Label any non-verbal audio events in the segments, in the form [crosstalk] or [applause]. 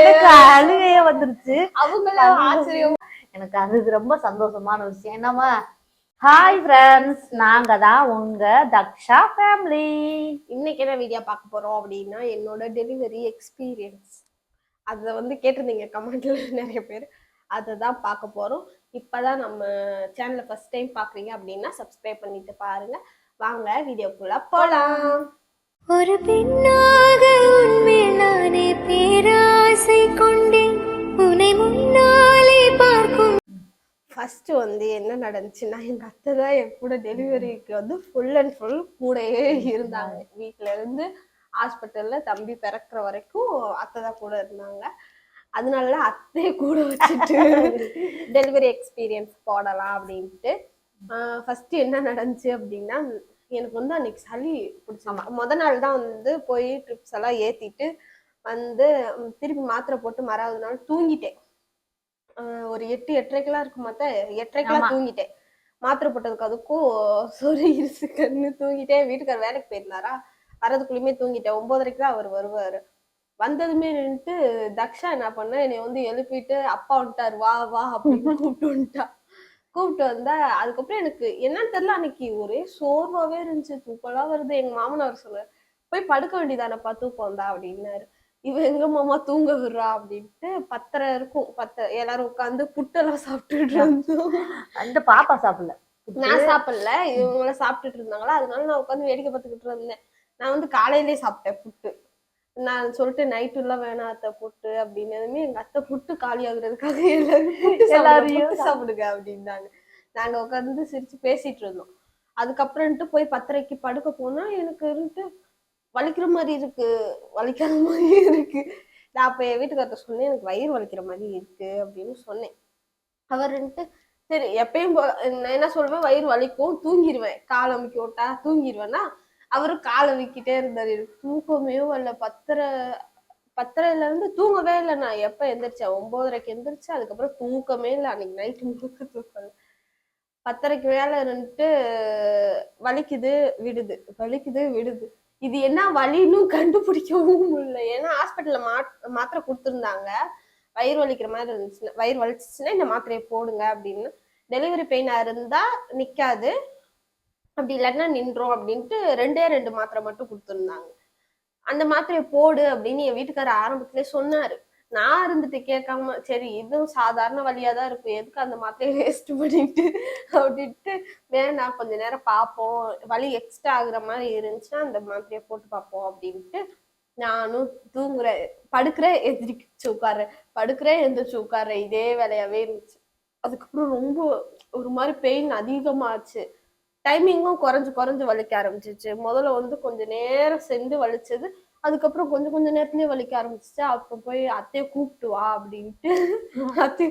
எனக்கு அழுகையே வந்துருச்சு. அவங்களும் ஆச்சரியம். எனக்கு அது ரொம்ப சந்தோஷமான விஷயம். என்னமா ஹாய் ஃப்ரெண்ட்ஸ் நாங்க தான் உங்க தக்ஷா ஃபேமிலி இன்னைக்கு என்ன வீடியோ பார்க்க போறோம் அப்படின்னா என்னோட டெலிவரி எக்ஸ்பீரியன்ஸ் அதை வந்து கேட்டிருந்தீங்க கமெண்ட்ல நிறைய பேர். அதை தான் பார்க்க போறோம். இப்பதான் நம்ம சேனலை ஃபர்ஸ்ட் டைம் பாக்குறீங்க அப்படின்னா சப்ஸ்கிரைப் பண்ணிட்டு பாருங்க. வாங்க வீடியோக்குள்ள போலாம். ஒரு பெண்ணாக உன்மேல் நானே பேராசை கொண்டேன். உன்னை முன்னாலே பார்க்கும். ஃபர்ஸ்ட் வந்து என்ன நடந்துச்சுன்னா எங்க அத்தை தான் என் கூட டெலிவரிக்கு வந்து ஃபுல் அண்ட் ஃபுல் கூடயே இருந்தாங்க. வீட்ல இருந்து ஹாஸ்பிட்டல்ல தம்பி பிறக்கிற வரைக்கும் அத்தை தான் கூட இருந்தாங்க. அதனால அத்தையை கூட வச்சுட்டு [laughs] டெலிவரி எக்ஸ்பீரியன்ஸ் போடலாம் அப்படின்ட்டு. ஃபர்ஸ்ட் என்ன நடந்துச்சு அப்படின்னா எனக்கு வந்து அன்னைக்கு சளி பிடிச்சாமா முத நாள் தான் வந்து போய் ட்ரிப்ஸ் எல்லாம் ஏத்திட்டு வந்து திருப்பி மாத்திரை போட்டு மறாவது நாள் தூங்கிட்டேன். ஒரு எட்டு எட்டரைக்கெல்லாம் இருக்கும் மாத்த எட்டரைக்கெல்லாம். தூங்கிட்டேன். மாத்திரை போட்டதுக்கு அதுக்கும் சொறி இருசு கண்ணு தூங்கிட்டேன். வீட்டுக்கார் வேலைக்கு போயிருந்தாரா? வரதுக்குள்ளயுமே தூங்கிட்டேன். ஒன்பதரைக்கு தான் அவர் வருவாரு. வந்ததுமே நின்னுட்டு தக்ஷா என்ன பண்ண என்னை வந்து எழுப்பிட்டு அப்பா வந்துட்டாரு. வா வா அப்படின்னு கூப்பிட்டு வந்துட்டா. கூப்பிட்டு வந்தா அதுக்கப்புறம் எனக்கு என்னன்னு தெரியல அன்னைக்கு ஒரே சோர்வாவே இருந்துச்சு தூக்கம்லாம் வருது. எங்க மாமனார் சொன்னார் போய் படுக்க வேண்டியதானப்பா தூக்கம் வந்தா? அப்படின்னாரு. இவ எங்க மாமா தூங்க விடுறா? அப்படின்ட்டு பத்தரை இருக்கும். பத்த எல்லாரும் உட்காந்து புட்டெல்லாம் சாப்பிட்டுட்டு இருந்தோம். அந்த பாப்பா சாப்பிடல. நான் சாப்பிடல. இவங்க சாப்பிட்டுட்டு இருந்தாங்களா? அதனால நான் உட்காந்து வேடிக்கை பார்த்துக்கிட்டு இருந்தேன். நான் வந்து காலையிலே சாப்பிட்டேன் புட்டு. நான் சொல்லிட்டு நைட்டு எல்லாம் வேணாம் அத்தை புட்டு அப்படின்னதுமே எங்க அத்தை புட்டு காலி ஆகுறதுக்காக [laughs] எல்லாரும் சாப்பிடுங்க, அப்படின்னாங்க. நாங்க உட்காந்து சிரிச்சு பேசிட்டு இருந்தோம். அதுக்கப்புறம்ட்டு போய் பத்தரைக்கு படுக்க போனா எனக்கு இருந்துட்டு வலிக்கிற மாதிரி இருக்கு வலிக்காத மாதிரி இருக்கு. நான் அப்ப என் வீட்டுக்கார்ட்ட சொன்னேன் எனக்கு வயிறு வலிக்கிற மாதிரி இருக்கு அப்படின்னு சொன்னேன். அவருன்ட்டு சரி எப்பயும் நான் என்ன சொல்வேன் வயிறு வலிக்கும் தூங்கிடுவேன் கால் அமுக்கி விட்டா தூங்கிடுவேன்னா அவரும் காலை விக்கிட்டே இருந்தார். எனக்கு தூக்கமே வரல. பத்தரை பத்தரைல இருந்து தூங்கவே இல்லை நான். எப்ப எந்திரிச்சேன்? ஒன்பதரைக்கு எந்திரிச்சேன். அதுக்கப்புறம் தூக்கமே இல்லை. அன்னைக்கு நைட்டு முழுக்க தூக்கம். பத்தரைக்கு மேல இருந்துட்டு வலிக்குது விடுது. வலிக்குது விடுது. இது என்ன வலின்னு கண்டுபிடிக்கவும் இல்லை ஏன்னா ஹாஸ்பிட்டல்ல மாத்திரை கொடுத்துருந்தாங்க. வயிறு வலிக்கிற மாதிரி இருந்துச்சுன்னா வயிறு வலிச்சிச்சுன்னா இந்த மாத்திரையை போடுங்க அப்படின்னு. டெலிவரி பெயினா இருந்தா நிக்காது. அப்படி இல்லைன்னா நின்றோம் அப்படின்ட்டு ரெண்டே ரெண்டு மாத்திரை மட்டும் கொடுத்துருந்தாங்க. அந்த மாத்திரையை போடு அப்படின்னு என் வீட்டுக்காரர் ஆரம்பத்திலே சொன்னாரு. நான் இருந்துட்டு கேட்காம சரி இதுவும் சாதாரண வழியா தான் இருக்கும். எதுக்கு அந்த மாத்திரையை வேஸ்ட் பண்ணிட்டு அப்படின்ட்டு வேணாம் கொஞ்ச நேரம் பார்ப்போம். வலி எக்ஸ்ட்ரா ஆகுற மாதிரி இருந்துச்சுன்னா அந்த மாத்திரையை போட்டு பார்ப்போம் அப்படின்ட்டு நானும் தூங்குறேன் படுக்கிறேன் எந்திரிச்சு உட்கார்றேன். படுக்கிறேன் எந்திரிச்சு உட்கார்றேன். இதே வேலையாவே இருந்துச்சு. அதுக்கப்புறம் ரொம்ப ஒரு மாதிரி பெயின் அதிகமாச்சு. டைமிங்கும் குறைஞ்சு குறைஞ்சு வலிக்க ஆரம்பிச்சிச்சு. முதல்ல வந்து கொஞ்ச நேரம் சென்று வலிச்சது. அதுக்கப்புறம் கொஞ்சம் கொஞ்ச நேரத்துலயே வலிக்க ஆரம்பிச்சிச்சு. அப்ப போய் அத்தையை கூப்பிட்டு வா அப்படின்ட்டு அத்தை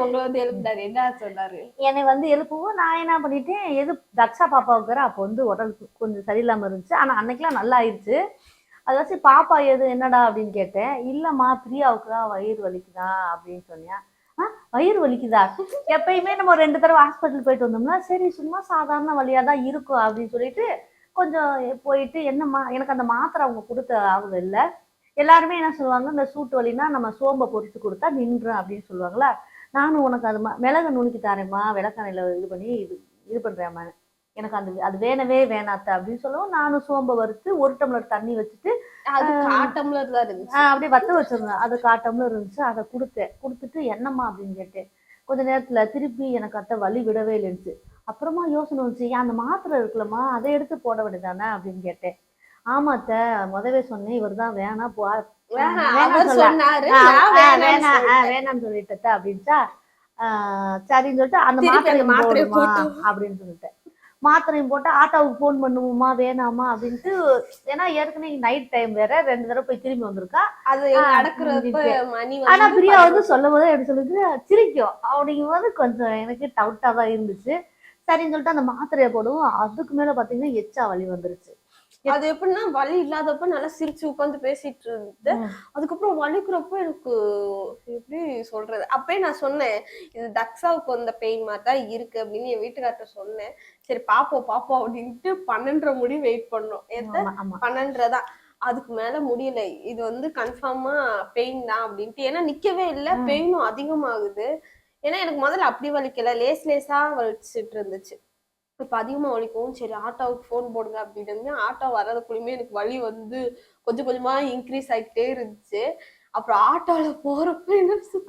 உங்களை வந்து எழுப்பினாரு. என்ன சொன்னாரு? என்னை வந்து எழுப்பவும் நான் என்ன பண்ணிட்டேன் எது தக்ஷா பாப்பாவுக்கு அப்போ வந்து உடல் கொஞ்சம் சரியில்லாம இருந்துச்சு. ஆனா அன்னைக்கெல்லாம் நல்லா ஆயிடுச்சு அதாச்சும் பாப்பா எது என்னடா? அப்படின்னு கேட்டேன். இல்லம்மா பிரியாவுக்கு தான் வயிறு வலிக்குதா? அப்படின்னு சொன்னியா வயிறு வலிக்குதா? எப்பயுமே நம்ம ரெண்டு தடவை ஹாஸ்பிட்டல் போயிட்டு வந்தோம்னா சரி சும்மா சாதாரண வழியா தான் இருக்கும் அப்படின்னு சொல்லிட்டு கொஞ்சம் போயிட்டு என்னம்மா எனக்கு அந்த மாத்திரை அவங்க கொடுத்த அவங்க இல்லை. எல்லாருமே என்ன சொல்லுவாங்க இந்த சூட்டு வலினா நம்ம சோம்பை பொரிச்சு கொடுத்தா நின்றும் அப்படின்னு சொல்லுவாங்களா? நானும் உனக்கு அது மிளகு நுணுக்கி தரேம்மா விளக்கணையில இது பண்ணி இது இது பண்ணுறேம்மா எனக்கு அந்த அது வேணவே வேணாத்த அப்படின்னு சொல்லவும் நானும் சோம்பை வறுத்து ஒரு டம்ளர் தண்ணி வச்சுட்டு அது தான் இருந்துச்சு. அப்படியே வத்த வச்சிருந்தேன். அது காட்டம்ல இருந்துச்சு. அதை கொடுத்தேன். கொடுத்துட்டு என்னம்மா அப்படின்னு கேட்டேன். கொஞ்ச நேரத்துல திருப்பி எனக்கு அத்தை வலி விடவே இல்லைன்னுச்சு அப்புறமா யோசனை வந்துச்சு. ஏன் அந்த மாத்திரை இருக்குல்லம்மா அதை எடுத்து போட வேண்டியதானே அப்படின்னு கேட்டேன். ஆமா அத்தை முதவே சொன்னேன் இவர் தான் வேணாம் போ வேணாம், சொல்லிட்டு அப்படின்ச்சா ஆஹ் சரின்னு சொல்லிட்டு அந்த போட்டு. அப்படின்னு சொல்லிட்டேன். மாத்திரையும் போட்டு ஆட்டோவுக்கு ஃபோன் பண்ணுவோமா வேணாமா அப்படின்ட்டு ஏன்னா ஏற்கனவே நைட் டைம் வேற ரெண்டு தடவை போய் திரும்பி வந்திருக்கா. அது ஆனா பிரியா வந்து. சொல்லும் போது எப்படி சொல்லுது? சிரிக்கும். அப்படிங்கும்போது கொஞ்சம் எனக்கு டவுட்டா தான் இருந்துச்சு. சரின்னு சொல்லிட்டு அந்த மாத்திரையை போடுவோம். அதுக்கு மேல பாத்தீங்கன்னா எச்சா வலி வந்துருச்சு. அது எப்படின்னா வலி இல்லாதப்ப நல்லா சிரிச்சு உட்காந்து பேசிட்டு இருந்து. அதுக்கப்புறம் வலிக்கிறப்ப எனக்கு எப்படி சொல்றது அப்பயே நான் சொன்னேன் இது தக்ஸாவுக்கு வந்த பெயின் மாதிரி தான் இருக்கு அப்படின்னு என் வீட்டுக்கார்ட்ட சொன்னேன். சரி பாப்போம் பாப்போம் அப்படின்ட்டு பன்னெண்டரை முடி வெயிட் பண்ணோம். பன்னெண்டரை தான். அதுக்கு மேல முடியல. இது வந்து கன்ஃபார்மா பெயின் தான் அப்படின்ட்டு ஏன்னா நிக்கவே இல்ல. பெயினும் அதிகமாகுது. ஏன்னா எனக்கு முதல்ல அப்படி வலிக்கல. லேஸ் லேஸா வலிச்சிட்டு இருந்துச்சு இப்ப அதிகமா வலிக்கவும் சரி ஆட்டோவுக்கு ஃபோன் போடுங்க அப்படின்னு ஆட்டோ வர்றதுக்குள்ளயுமே எனக்கு வலி வந்து கொஞ்சம் கொஞ்சமா இன்க்ரீஸ் ஆகிட்டே இருந்துச்சு. அப்புறம் ஆட்டோல போறப்ப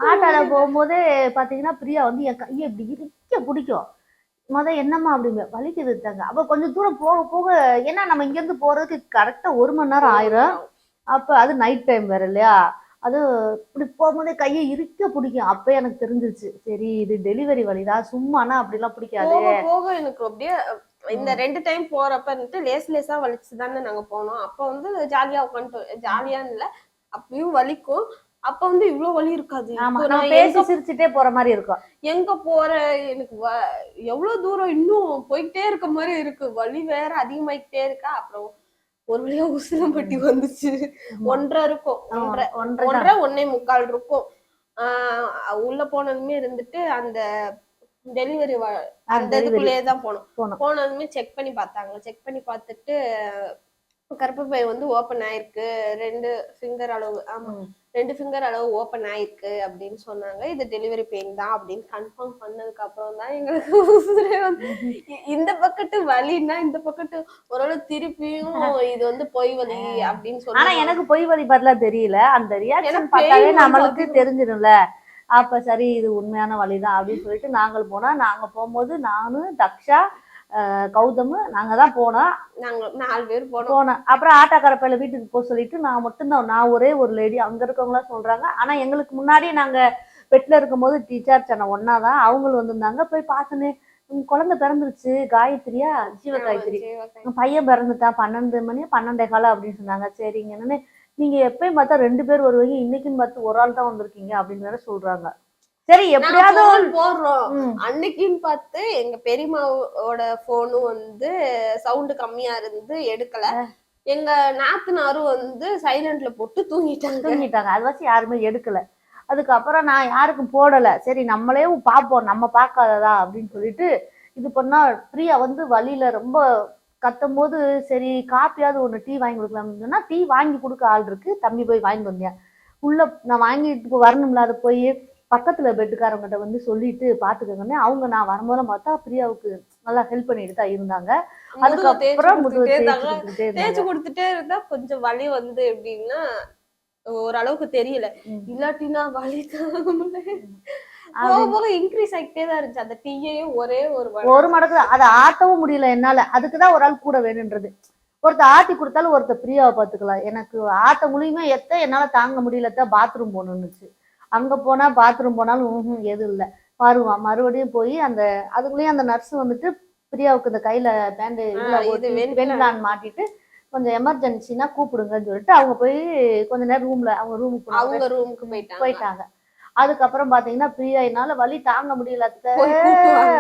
ஆட்டோல. போகும்போதே பாத்தீங்கன்னா பிரியா வந்து என் கையை இப்படி இறுக்க பிடிக்கும். முத என்னம்மா அப்படிங்க வலிக்குது தாங்க. அப்ப கொஞ்சம் தூரம் போக போக ஏன்னா நம்ம இங்க இருந்து போறதுக்கு கரெக்டா ஒரு மணி நேரம் ஆயிரும். அப்ப அது நைட் டைம் வேற இல்லையா? அது இப்படி போகும்போதே கையை இறுக்க பிடிக்கும். அப்ப எனக்கு தெரிஞ்சிருச்சு. சரி இது டெலிவரி வலிதான் சும்மானா அப்படிலாம் பிடிக்காது. போக எனக்கு அப்படியே இந்த ரெண்டு டைம் போறப்ப வந்துட்டு லேஸ் லேஸா வலிச்சு தானே நாங்க போனோம். அப்ப வந்து ஜாலியா உட்காந்துட்டு ஜாலியான்னு இல்ல. அப்பயும் வலிக்கும். அப்ப வந்து இவ்வளவு வலி இருக்காது. நான் பேசி சிரிச்சுட்டே போற மாதிரி இருக்கும். எங்க போற? எனக்கு எவ்வளவு தூரம் இன்னும் போயிட்டே இருக்க மாதிரி இருக்கு. வலி வேற அதிகமாயிட்டே இருக்கா. அப்புறம் ஒரு வழியா உசிலம்பட்டி வந்துச்சு. ஒன்றரை இருக்கும். ஒன்றரை ஒன்றரை ஒன்னே முக்கால் இருக்கும். ஆஹ் உள்ள போனதுமே இருந்துட்டு அந்த டெலிவரி அந்த delivery. இதுக்குள்ளேயே தான் போனோம். போனதுமே செக் பண்ணி பார்த்தாங்க. செக் பண்ணி பார்த்துட்டு கர்ப்பப்பை வந்து ஓப்பன் ஆயிருக்கு. ரெண்டு ஃபிங்கர் அளவு. ஆமா. ரெண்டு ஃபிங்கர் அளவு ஓப்பன் ஆயிருக்கு அப்படின்னு சொன்னாங்க. இது டெலிவரி பெயின் தான் அப்படின்னு கன்ஃபார்ம் பண்ணதுக்கு அப்புறம் தான் எங்களுக்கு உசுரே வந்து இ- இந்த பக்கத்து வலின்னா இந்த பக்கத்து ஓரளவு திருப்பியும் இது வந்து பொய் வலி அப்படின்னு ஆனா சொல்லி எனக்கு பொய் வழி பதிலாம் தெரியல. அந்த ரியாக்ஷன் எனக்கு பார்த்தாலே நம்மளுக்கு. தெரிஞ்சிடும்ல. அப்ப சரி இது உண்மையான வழிதான் அப்படின்னு சொல்லிட்டு நாங்கள் போனா நாங்க போகும்போது நானு தக்ஷா கௌதம் நாங்க தான் போனோம். நாங்க நாலு பேர் போனோம். போனேன் அப்புறம் ஆட்டாக்கரப்பையில வீட்டுக்கு போக சொல்லிட்டு நான் மட்டும்தான் நான் ஒரே ஒரு லேடி அங்க இருக்கவங்களாம் சொல்றாங்க. ஆனா எங்களுக்கு முன்னாடி நாங்க பெட்ல இருக்கும்போது டீச்சர் சொன்ன ஒன்னாதான் அவங்களும் வந்திருந்தாங்க. போய் பார்த்தனே உங்க குழந்தை பிறந்துருச்சு காயத்ரியா? ஜீவ காயத்ரி பையன் பிறந்துட்டான் பன்னெண்டு மணி பன்னெண்டே காலம் அப்படின்னு சொன்னாங்க. சரிங்க. என்னன்னு நீங்க எப்பயும் பார்த்தா ரெண்டு பேர் வருவீங்க. இன்னைக்குன்னு பார்த்து ஒரு ஆள் தான் வந்திருக்கீங்க அப்படின்னு வேற சொல்றாங்க. சரி எப்படியாவது போடுறோம். அன்னைக்குன்னு பார்த்து எங்க பெரியம்மாவோட போனும் வந்து சவுண்ட் கம்மியா இருந்து எடுக்கல. எங்க நாத்தனாரும் வந்து சைலண்ட்ல போட்டு தூங்கிட்டாங்க. தூங்கிட்டாங்க. அது வச்சு யாருமே எடுக்கல. அதுக்கப்புறம் நான் யாருக்கும் போடல. சரி நம்மளே பார்ப்போம். நம்ம பார்க்காததா அப்படின்னு சொல்லிட்டு இது பண்ணா பிரியா வந்து வழியில ரொம்ப கத்தும் போது சரி காப்பியாவது ஒன்று டீ வாங்கி கொடுக்கலாம்னு சொன்னா டீ வாங்கி கொடுக்க ஆள் இருக்கு. தம்பி போய் வாங்கிட்டு வந்தேன் உள்ள நான் வாங்கிட்டு வரணும்ல அதை போய். பக்கத்துல பெட்டுக்காரவங்ககிட்ட வந்து சொல்லிட்டு பாத்துக்கோங்கன்னு அவங்க நான் வரும்போது பார்த்தா பிரியாவுக்கு நல்லா ஹெல்ப் பண்ணிட்டு தான் இருந்தாங்க. அதுக்கப்புறம் தேய்ச்சு. கொடுத்துட்டே இருந்தா கொஞ்சம் வலி வந்து எப்படின்னா ஓரளவுக்கு தெரியல. இல்லாட்டினா வலி போக இன்க்ரீஸ் ஆகிட்டே தான் இருந்துச்சு. அந்த டீயையும் ஒரே ஒரு. ஒரு மடக்கு. அதை ஆட்டவும் முடியல என்னால. அதுக்கு தான் ஒரு ஆள் கூட வேணுன்றது. ஒருத்தர் ஆட்டி கொடுத்தாலும் ஒருத்தர் பிரியாவை பார்த்துக்கலாம். எனக்கு ஆட்ட முடியுமே எத்த என்னால தாங்க முடியல பாத்ரூம் போகணுன்னுச்சு அங்க போனா பாத்ரூம் போனாலும் எதுவும் இல்லை. வருவான் மறுபடியும் போய் அந்த அதுக்குள்ளேயும் அந்த நர்ஸ் வந்துட்டு பிரியாவுக்கு இந்த கையில பேண்டு. வெண்பிளான் மாட்டிட்டு கொஞ்சம் எமர்ஜென்சினா கூப்பிடுங்கன்னு சொல்லிட்டு அவங்க போய் கொஞ்ச நேரம் ரூம்ல அவங்க ரூமுக்கு அவங்க ரூமுக்கு போயிட்டாங்க. போயிட்டாங்க. அதுக்கப்புறம் பாத்தீங்கன்னா பிரியா என்னால வலி தாங்க முடியல.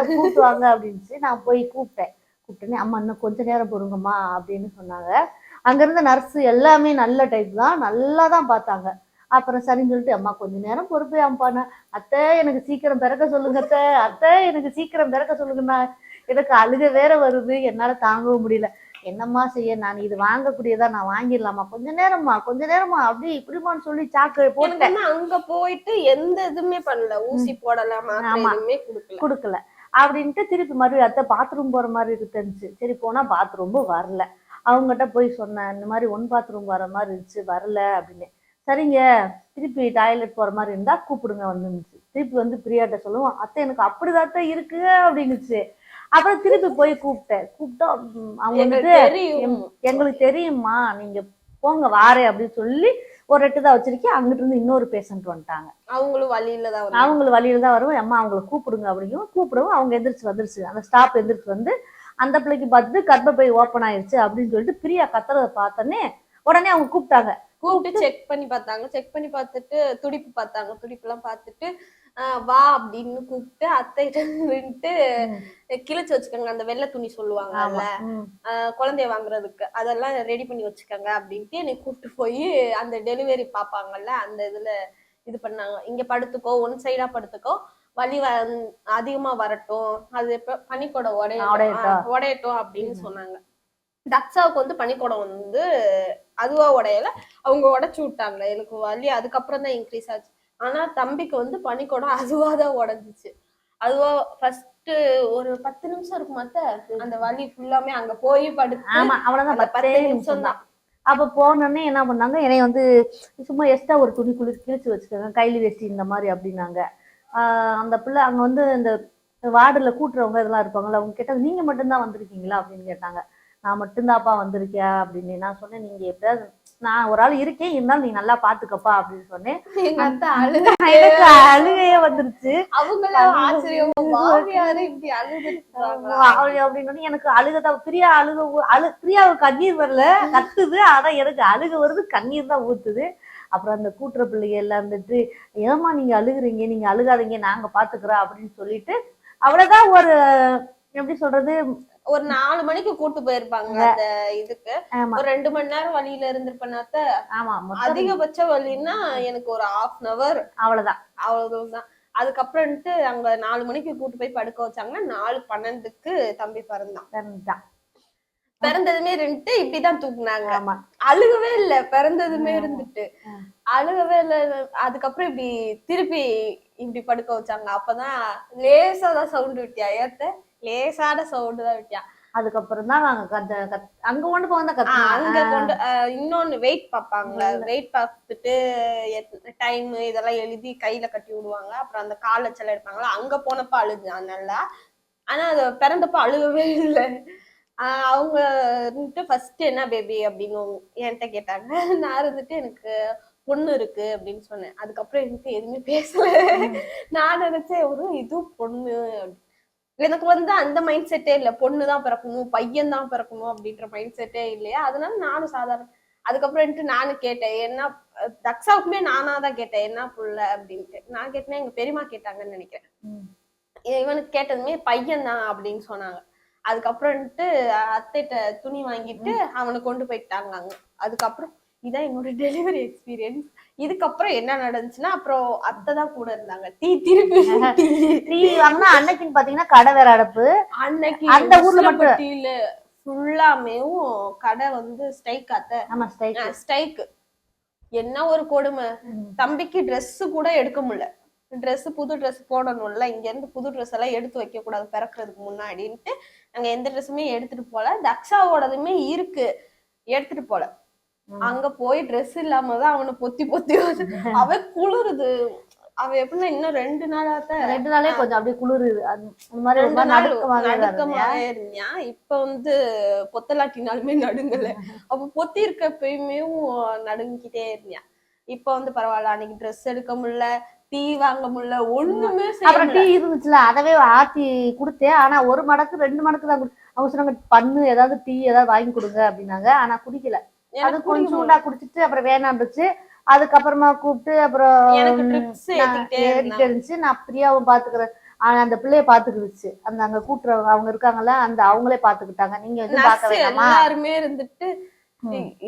கூட்டுவாங்க. [laughs] அப்படின்ச்சு நான் போய் கூப்பிட்டேன். கூப்பிட்டேனே அம்மா இன்னும் கொஞ்ச நேரம் பொறுங்கம்மா அப்படின்னு சொன்னாங்க. அங்க இருந்த நர்ஸ் எல்லாமே நல்ல டைப் தான். நல்லா தான் பார்த்தாங்க. அப்புறம் சரின்னு சொல்லிட்டு அம்மா கொஞ்ச நேரம் பொறுப்பே அம்பானா அத்தை எனக்கு சீக்கிரம் பிறக்க சொல்லுங்க அத்தை. அத்தை எனக்கு சீக்கிரம் பிறக்க சொல்லுங்கண்ணா. எனக்கு அழுக வேற வருது. என்னால தாங்கவும் முடியல. என்னம்மா செய்ய? நான் இது வாங்கக்கூடியதா? நான் வாங்கிடலாமா? கொஞ்ச நேரமா கொஞ்ச நேரமா அப்படி இப்படிமான்னு சொல்லி சாக்கு போட்டேன் அங்க போயிட்டு எந்த இதுவுமே பண்ணல. ஊசி போடல மாத்திரை ஆமா. எதுவுமே கொடுக்கல. கொடுக்கல. அப்படின்ட்டு திருப்பி மறுபடியும் அத்தை பாத்ரூம் போற மாதிரி இருந்துச்சு. சரி போனா பாத்ரூமும் வரல. அவங்ககிட்ட போய் சொன்னேன் இந்த மாதிரி ஒன் பாத்ரூம் வர மாதிரி இருந்துச்சு வரல. அப்படின்னு. சரிங்க. திருப்பி டாய்லெட் போற மாதிரி இருந்தா கூப்பிடுங்க வந்துருந்துச்சு திருப்பி வந்து பிரியாட்ட சொல்லுவோம் அத்தை எனக்கு அப்படிதான் இருக்கு அப்படின்னுச்சு. அப்புறம் திருப்பி போய் கூப்பிட்டேன். கூப்பிட்டா ம், அவங்க எம்- எங்களுக்கு தெரியுமா நீங்க போங்க வாரேன் அப்படின்னு சொல்லி ஒரு எட்டு தான் வச்சிருக்கேன். அங்கிட்டு இருந்து இன்னொரு பேஷண்ட் வந்துட்டாங்க. அவங்களும் வழியில தான் வந்தாங்க. அவங்கள வழியில தான் வருவோம். அம்மா அவங்கள கூப்பிடுங்க அப்படிங்கும் கூப்பிடவும் அவங்க எந்திரிச்சு வந்துருச்சு. அந்த ஸ்டாப் எந்திரிச்சு வந்து அந்த பிள்ளைக்கு பார்த்துட்டு கர்ப்பப்பை ஓப்பன் ஆயிருச்சு அப்படின்னு சொல்லிட்டு பிரியா கத்துறத பார்த்தோன்னே உடனே அவங்க கூப்பிட்டாங்க. கூப்பிட்டு செக் பண்ணி பார்த்தாங்க. செக் பண்ணி பார்த்துட்டு துடிப்பு பார்த்தாங்க. துடிப்புலாம் பார்த்துட்டு வா அப்படின்னு கூப்பிட்டு அத்தைகிட்ட நின்னுட்டு கிழிச்சு வச்சுக்கோங்க. அந்த வெள்ளை துணி ம். ஆஹ் குழந்தைய வாங்குறதுக்கு. அதெல்லாம் ரெடி பண்ணி வச்சுக்கோங்க அப்படின்ட்டு என்னை கூப்பிட்டு போய் அந்த டெலிவரி பார்ப்பாங்கல்ல அந்த இதுல இது பண்ணாங்க. இங்க படுத்துக்கோ ஒன் சைடா படுத்துக்கோ. வலி அதிகமா வரட்டும். அது எப்ப? பனிக்கூட உடையட்டும் உடையட்டும் அப்படின்னு சொன்னாங்க. தக்ஷாவுக்கு வந்து பனிக்கூடம் வந்து அதுவா உடையல. அவங்க உடைச்சு விட்டாங்க. எனக்கு வலி. அதுக்கப்புறம் தான் இன்க்ரீஸ் ஆச்சு. ஆனா தம்பிக்கு வந்து பனிக்கூடம் அதுவா தான் உடஞ்சிச்சு. அதுவா ஃபர்ஸ்ட் ஒரு பத்து நிமிஷம் இருக்கும் மத்த அந்த வலி ஃபுல்லாமே அங்க போய் படுத்து ஆமா அவ்வளவுதான். பத்தே நிமிஷம் தான். அப்ப போனோடனே என்ன பண்ணாங்க? என்னை வந்து சும்மா எக்ஸ்ட்ரா ஒரு துணி குளி கிழிச்சு வச்சுக்கோங்க கைலி வேஷ்டி இந்த மாதிரி அப்படின்னாங்க. ஆஹ் அந்த பிள்ளை அங்க வந்து இந்த வார்டுல கூட்டுறவங்க இதெல்லாம் இருப்பாங்கல்ல அவங்க கேட்டாங்க நீங்க மட்டும்தான் வந்திருக்கீங்களா? அப்படின்னு கேட்டாங்க. நான் மட்டும்தான்ப்பா வந்திருக்கியா அப்படின்னு நான் சொன்னேன். நீங்க எப்படியாவது நான் ஒரு ஆள் இருக்கேன் இருந்தாலும் நீ நல்லா பாத்துக்கப்பா அப்படின்னு சொன்னேன். [laughs] எனக்கு அழுகையே வந்துருச்சு. அப்படின்னு எனக்கு அழுகதா பிரியா அழுக அழு பிரியாவுக்கு கண்ணீர் வரல கத்துது. ஆனா எனக்கு அழுக வருது கண்ணீர் தான் ஊத்துது. அப்புறம் அந்த கூட்டுற பிள்ளைங்க எல்லாம் இருந்துட்டு ஏமா நீங்க அழுகுறீங்க நீங்க அழுகாதீங்க நாங்க பாத்துக்கிறோம் அப்படின்னு சொல்லிட்டு அவ்வளவுதான் ஒரு எப்படி சொல்றது ஒரு நாலு மணிக்கு கூட்டு போயிருப்பாங்க அந்த இதுக்கு. ஒரு ரெண்டு மணி நேரம் வழியில இருந்திருப்பேனாத்த. ஆமா அதிகபட்ச வலின்னா எனக்கு ஒரு ஹாஃப் அன் அவர் அவ்வளவுதான். அவ்வளவுதான். அதுக்கப்புறம்ட்டு அங்க நாலு மணிக்கு கூட்டு போய் படுக்க வச்சாங்கன்னா நாலு பன்னெண்டுக்கு தம்பி பிறந்தான். பிறந்ததுமே இருந்துட்டு இப்படிதான் தூக்குனாங்க. ஆமா. அழுகவே இல்ல பிறந்ததுமே இருந்துட்டு. அழுகவே இல்ல அதுக்கப்புறம் இப்படி திருப்பி இப்படி படுக்க வச்சாங்க. அப்பதான் லேசா தான் சவுண்ட் விட்டியா ஏத்த? லேசான சவுண்ட் தான் விட்டியா. அதுக்கப்புறம் தான் நாங்க கத்த கத்- அங்க கொண்டு போக தான் அங்க கொண்டு இன்னொன்னு வெயிட் பார்ப்பாங்க வெயிட் பார்த்துட்டு டைம் இதெல்லாம் எழுதி கையில கட்டி விடுவாங்க. அப்புறம் அந்த கால் வச்சல எடுப்பாங்களா அங்க போனப்ப அழுதான் நல்லா ஆனா அது பிறந்தப்ப அழுகவே இல்லை. அவங்க இருந்துட்டு ஃபர்ஸ்ட் என்ன பேபி அப்படின்னு என்கிட்ட கேட்டாங்க. நான் இருந்துட்டு எனக்கு பொண்ணு இருக்கு அப்படின்னு சொன்னேன். அதுக்கப்புறம் எனக்கு எதுவுமே பேசல. நான் நினைச்சேன் ஒரு இது பொண்ணு அப்படி. எனக்கு வந்து அந்த மைண்ட் செட்டே இல்ல. பொண்ணு தான் பிறக்கணும் பையன் தான் பிறக்கணும் அப்படின்ற மைண்ட் செட்டே இல்லையா? அதனால நானும் சாதாரண அதுக்கப்புறம்ட்டு நானும் கேட்டேன் என்ன அஹ் தக்ஷாவுக்குமே நானா தான் கேட்டேன் என்ன புள்ள? அப்படின்ட்டு. நான் கேட்டேன்னா எங்க பெரியம்மா கேட்டாங்கன்னு நினைக்கிறேன். இவனுக்கு கேட்டதுமே பையன் தான் அப்படின்னு சொன்னாங்க. அதுக்கப்புறம்ட்டு அத்தைகிட்ட துணி வாங்கிட்டு அவனை கொண்டு போயிட்டாங்க அதுக்கப்புறம் இதான் என்னோட [laughs] டெலிவரி எக்ஸ்பீரியன்ஸ் இதுக்கப்புறம் என்ன நடந்துச்சுன்னா அப்புறம் அத்தை தான் கூட இருந்தாங்க. டீ திருப்பி. [laughs] டீ வாங்கினா அன்னைக்குன்னு பாத்தீங்கன்னா கடை வேற அடப்பு. அன்னைக்கு அந்த ஊர்ல மட்டும். ஃபுல்லாமேவும் கடை வந்து ஸ்ட்ரைக் அத்தை. ஆமா ஸ்டைக் ஸ்ட்ரைக் என்ன ஒரு கொடுமை. தம்பிக்கு Dress கூட எடுக்க முடியல. Dress புது Dress போடணும்ல. இங்க இருந்து புது Dress எல்லாம் எடுத்து வைக்க கூடாது பிறக்கிறதுக்கு முன்னாடின்ட்டு. நாங்க எந்த ட்ரெஸ்ஸுமே எடுத்துட்டு போல. தக்ஷாவோடதுமே இருக்கு. எடுத்துட்டு போல. அங்க போய் Dress இல்லாம தான் அவனை பொத்தி பொத்தி [laughs] அவன் குளிருது. அவன் எப்படின்னா இன்னும் ரெண்டு நாளா தான் ரெண்டு நாளே கொஞ்சம் அப்படியே குளிருது. அந்த மாதிரி வருது. நடுக்கமாவே இருந்தான் இப்ப வந்து பொத்தலாட்டினாலுமே நடுங்கல. அப்ப பொத்தி இருக்கப்பயுமே நடுங்கிட்டே இருந்தான் இப்ப வந்து பரவாயில்ல அன்னைக்கு ட்ரெஸ் எடுக்க முடியல டீ வாங்க முடியல ஒண்ணுமே அப்புறம் டீ. இருந்துச்சுல அதவே ஆத்தி கொடுத்தேன். ஆனா ஒரு மடக்கு ரெண்டு மடக்கு தான் அவங்க சொன்னாங்க பண்ணு ஏதாவது டீ ஏதாவது வாங்கி கொடுங்க அப்படின்னாங்க. ஆனா குடிக்கல. அது கொஞ்சோண்டா குடிச்சிட்டு அப்புறம் வேணாண்டுச்சு அதுக்கப்புறமா கூப்பிட்டு அப்புறம் ஏறிட்டு இருந்துச்சு. நான் பிரியாவும் பாத்துக்கிறேன். ஆனா அந்த பிள்ளைய பாத்துக்கிடுச்சு. அந்த அங்க கூட்டுறவங்க அவங்க இருக்காங்கல்ல அந்த அவங்களே பாத்துக்கிட்டாங்க. நீங்க எதுவும் பார்க்க வேணாமா? எல்லாருமே இருந்துட்டு.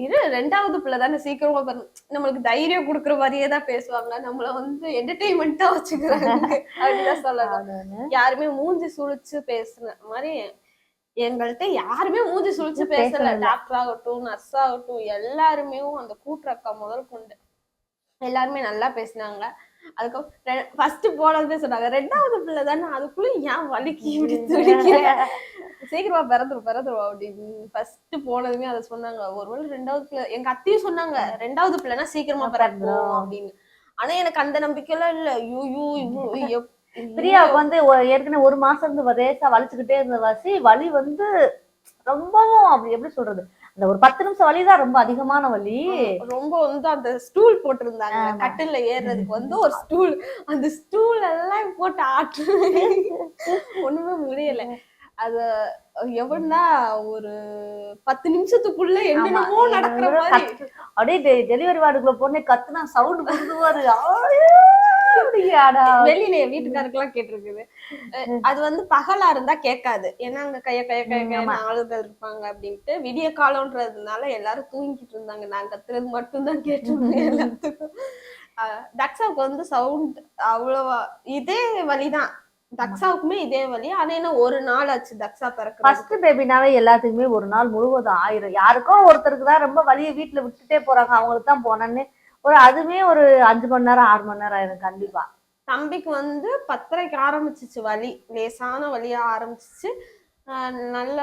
இரு ரெண்டாவது பிள்ளை தானே. சீக்கிரமா பிறந்து நம்மளுக்கு தைரியம் குடுக்குற மாதிரியே தான் பேசுவாங்க நம்மள வந்து என்டர்டெயின்மெண்டா வச்சுக்கிறாங்க. [laughs] அப்படிதான் சொல்லலாம் அப்படின்னு. யாருமே மூஞ்சி சுழிச்சு பேசுன மாதிரி எங்கள்கிட்ட யாருமே மூஞ்சி சுழிச்சு பேசல. டாக்டர் ஆகட்டும் நர்ஸ் ஆகட்டும் எல்லாருமே அந்த கூட்டுறக்கா முதல் கொண்டு. எல்லாருமே நல்லா பேசினாங்க. அதுக்கப்புறம் ஃபர்ஸ்ட் போனதுமே சொன்னாங்க ரெண்டாவது பிள்ளை தானே அதுக்குள்ள ஏன் வலிக்கு இப்படி துடிக்கிற? [laughs] சீக்கிரமா பிறந்துரும் பிறந்துரும் அப்படின்னு ஃபர்ஸ்ட் போனதுமே அதை சொன்னாங்க. ஒருவேளை ரெண்டாவது பிள்ளை எங்க அத்தையும் சொன்னாங்க ரெண்டாவது பிள்ளைனா சீக்கிரமா பிறக்கும். அப்படின்னு. ஆனா எனக்கு அந்த நம்பிக்கை எல்லாம் இல்ல. ஐயோ இவ்வளவு எப்- பிரியாவுக்கு வந்து ஏற்கனவே ஒரு மாசம் இருந்து ரேசா வலிச்சுக்கிட்டே இருந்த வாசி. வலி வந்து ரொம்பவும் அப்படி எப்படி சொல்றது? அந்த ஒரு பத்து நிமிஷம் வலி தான் ரொம்ப அதிகமான வலி. ரொம்ப வந்து அந்த ஸ்டூல் போட்டிருந்தாங்க. ஆமா. கட்டில்ல ஏறுறதுக்கு வந்து ஒரு ஸ்டூல். அந்த ஸ்டூல் எல்லாம் போட்டு ஆட்டு ஒண்ணுமே முடியல. அது எவ்வளவுனா ஒரு பத்து நிமிஷத்துக்குள்ள என்னென்னமோ. நடக்கிற மாதிரி. அப்படியே டெலிவரி வார்டுக்குள்ள பொண்ணு கத்துனா சவுண்ட் கொடுத்துவாரு வெளியில வீட்டுக்காருக்கெல்லாம் கேட்டிருக்குது. அது வந்து பகலா இருந்தா கேட்காது. ஏன்னா அங்க கைய கைய கைய. ஆளுகள் இருப்பாங்க அப்படின்ட்டு விடிய காலம்ன்றதுனால எல்லாரும் தூங்கிட்டு இருந்தாங்க. நான் கத்துறது மட்டும்தான் கேட்டிருந்தேன் [laughs] எல்லாத்துக்கும். அஹ் தக்ஷாவுக்கு வந்து சவுண்ட் அவ்வளவா இதே வலிதான். தக்ஷாவுக்குமே இதே வழி ஆனா என்ன ஒரு நாள் ஆச்சு தக்ஷா பிறக்கிறது ஃபர்ஸ்ட் பேபினாவே எல்லாத்துக்குமே ஒரு நாள் முழுவதும் ஆயிரும். யாருக்கோ ஒருத்தருக்கு தான் ரொம்ப வலியை வீட்டுல விட்டுட்டே போறாங்க. அவங்களுக்கு தான் போனேன்னு ஒரு அதுவே ஒரு அஞ்சு மணி நேரம் ஆறு மணி நேரம் ஆயிரும் கண்டிப்பா. தம்பிக்கு வந்து பத்தரைக்கு ஆரம்பிச்சிச்சு வலி லேசான வலியா ஆரம்பிச்சிச்சு. நல்ல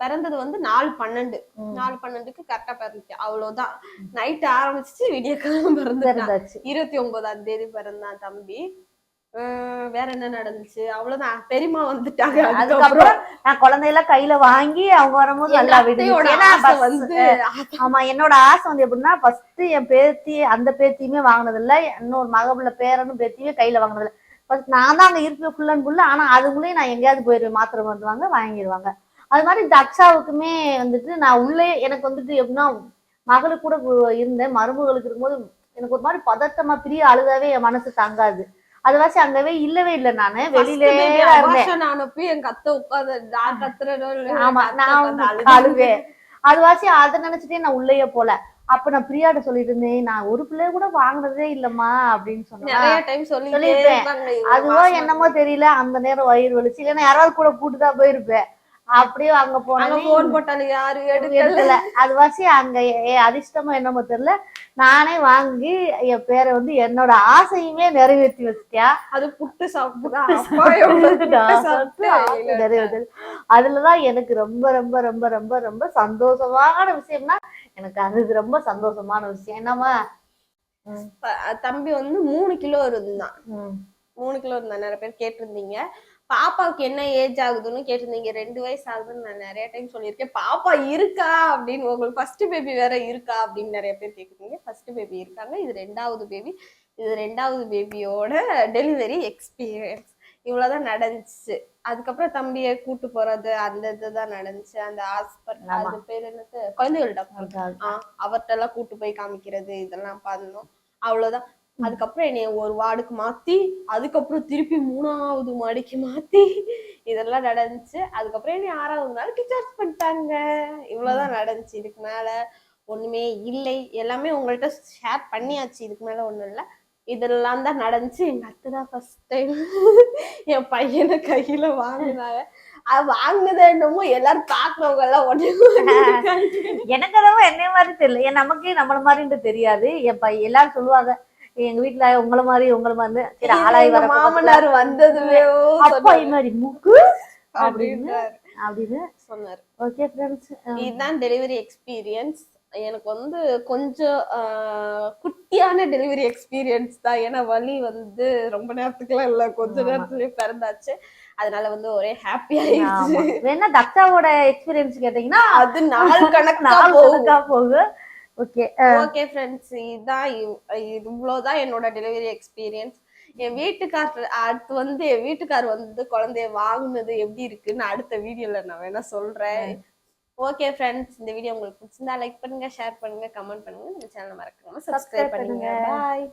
பிறந்தது வந்து நாலு பன்னெண்டு. நாலு பன்னெண்டுக்கு கரெக்டா பிறந்துச்சு. அவ்வளவுதான். நைட் ஆரம்பிச்சிச்சு விடிய காலம் இருந்தாச்சு இருபத்தி ஒன்பதாம் தேதி பிறந்தான் தம்பி. வேற என்ன நடந்துச்சு? அவ்வளவுதான். பெரியம்மா வந்துட்டாங்க. அதுக்கப்புறம் நான் குழந்தையெல்லாம் கையில வாங்கி அவங்க வரும்போது நல்லா விடுச்சு. ஆமா என்னோட ஆசை வந்து எப்படின்னா ஃபர்ஸ்ட் என் பேத்தி அந்த பேத்தியுமே வாங்கினது இல்ல இன்னொரு மகபுள்ள பேரனும் பேத்தியுமே கையில வாங்கினது இல்ல ஃபர்ஸ்ட் நான் தான் அங்க இருப்பேன் ஃபுல் அண்ட் ஃபுல் ஆனா அதுக்குள்ளேயே நான் எங்கேயாவது போயிருவேன். மாத்திரை மருந்து வாங்க வாங்கிடுவாங்க. அது மாதிரி தக்ஷாவுக்குமே வந்துட்டு நான் உள்ளே எனக்கு வந்துட்டு எப்படின்னா மகளுக்கு கூட இருந்தேன். மருமகளுக்கு இருக்கும்போது எனக்கு ஒரு மாதிரி பதட்டமா பிரிய அழுதாவே என் மனசு தாங்காது. அது வாசி அங்கவே இல்லவே இல்லை நானு. வெளியிலே தான் இருந்தேன் ஆனப்ப எங்க அத்தை உட்காந்து நான் ஆமா எங்க அத்தை நான் வந்து அழுது. அழுவேன். அது வாசி அதை நினைச்சிட்டே நான் உள்ளேயே போல. அப்ப நான் பிரியாட்ட சொல்லிட்டு இருந்தேன் நான் ஒரு பிள்ளை கூட வாங்கினதே இல்லம்மா அப்படின்னு சொன்னேன். சொல்லியிருப்பேன். அதுவோ என்னமோ தெரியல அந்த நேரம் வயிறு வலிச்சு. இல்லைன்னா யாராவது கூட கூட்டு தான் போயிருப்பேன். அப்படியே அங்க போனேன். போன் போட்டாலும் யாரு? எடுக்கல. அது வாசி அங்க அதிர்ஷ்டமோ என்னமோ தெரியல. நானே வாங்கி என் பேரை வந்து என்னோட ஆசையுமே நிறைவேற்றி வச்சிட்டேன் அது புட்டு சாப்பிட்டு அதுலதான் எனக்கு ரொம்ப ரொம்ப ரொம்ப ரொம்ப ரொம்ப சந்தோஷமான விஷயம்னா எனக்கு அது ரொம்ப சந்தோஷமான விஷயம். என்னமா தம்பி வந்து மூணு கிலோ இருந்தான். மூணு கிலோ இருந்தா நிறைய பேர் கேட்டிருந்தீங்க. பாப்பாவுக்கு என்ன ஏஜ் ஆகுதுன்னு கேட்டிருந்தீங்க. ரெண்டு வயசு ஆகுதுன்னு நான் நிறைய டைம் சொல்லியிருக்கேன். பாப்பா இருக்கா அப்படின்னு உங்களுக்கு ஃபர்ஸ்ட் பேபி வேற இருக்கா அப்படின்னு நிறைய பேர் கேக்குறீங்க ஃபர்ஸ்ட் பேபி இருக்காங்க. இது ரெண்டாவது பேபி இது ரெண்டாவது பேபியோட டெலிவரி எக்ஸ்பீரியன்ஸ் இவ்வளவுதான் நடந்துச்சு. அதுக்கப்புறம் தம்பியை கூட்டு போறது அந்த இதுதான் நடந்துச்சு. அந்த ஹாஸ்பிட்டல். அது பேர் என்னது? குழந்தைகள் டாக்டர் அவர்ட்ட எல்லாம் கூட்டு போய் காமிக்கிறது இதெல்லாம் பண்ணோம் அவ்வளவுதான். அதுக்கப்புறம் என்னைய ஒரு வார்டுக்கு மாத்தி அதுக்கப்புறம் திருப்பி மூணாவது மாடிக்கு மாத்தி இதெல்லாம் நடந்துச்சு. அதுக்கப்புறம் என்னை ஆறாவது நாள் டிஸ்சார்ஜ் பண்ணிட்டாங்க. இவ்வளவுதான் நடந்துச்சு. இதுக்கு மேல ஒண்ணுமே இல்லை. எல்லாமே உங்கள்ட்ட ஷேர் பண்ணியாச்சு. இதுக்கு மேல ஒண்ணும் இல்ல. இதெல்லாம் தான் நடந்துச்சு. எங்க அத்தை தான் ஃபர்ஸ்ட் டைம் என் பையனை கையில வாங்கினாங்க. அது வாங்கினது என்னமோ எல்லாரும் பாக்குறவங்க எல்லாம் உடனே [laughs] எனக்கு அதுவும் என்னைய மாதிரி தெரியல. ஏன் நமக்கே நம்மள மாதிரின்னு தெரியாது. என் பை எல்லாரும் சொல்லுவாங்க எங்க வீட்டுல உங்கள மாதிரி உங்கள மாதிரி சரி ஆளாய் வர மாமனார் வந்ததுமே அப்பா மாதிரி மூக்கு அப்படின்னு அப்படின்னு சொன்னாரு. ஓகே ஃப்ரெண்ட்ஸ் இதுதான் டெலிவரி எக்ஸ்பீரியன்ஸ் எனக்கு வந்து கொஞ்சம் குட்டியான டெலிவரி எக்ஸ்பீரியன்ஸ் தான். ஏன்னா வலி வந்து ரொம்ப நேரத்துக்குலாம் இல்ல. கொஞ்ச. நேரத்துலயே பிறந்தாச்சு. அதனால வந்து ஒரே ஹாப்பி ஆயிடுச்சு. வேணா தக்ஷாவோட எக்ஸ்பீரியன்ஸ் கேட்டீங்கன்னா அது நாள் கணக்கா நாள் போகும். கணக்கா போகும். ஓகே ஓகே ஃப்ரெண்ட்ஸ் இதுதான் இவ்- இது இவ்வளவுதான் என்னோட டெலிவரி எக்ஸ்பீரியன்ஸ் என் வீட்டுக்கார் அடுத்து வந்து என் வீட்டுக்கார் வந்து குழந்தைய வாங்குனது எப்படி இருக்குன்னு அடுத்த வீடியோல நான் வேணா சொல்றேன். ஓகே ஃப்ரெண்ட்ஸ் இந்த வீடியோ உங்களுக்கு பிடிச்சிருந்தா லைக் பண்ணுங்க ஷேர் பண்ணுங்க கமெண்ட் பண்ணுங்க. இந்த சேனல் மறக்காம சப்ஸ்கிரைப் பண்ணுங்க. பாய்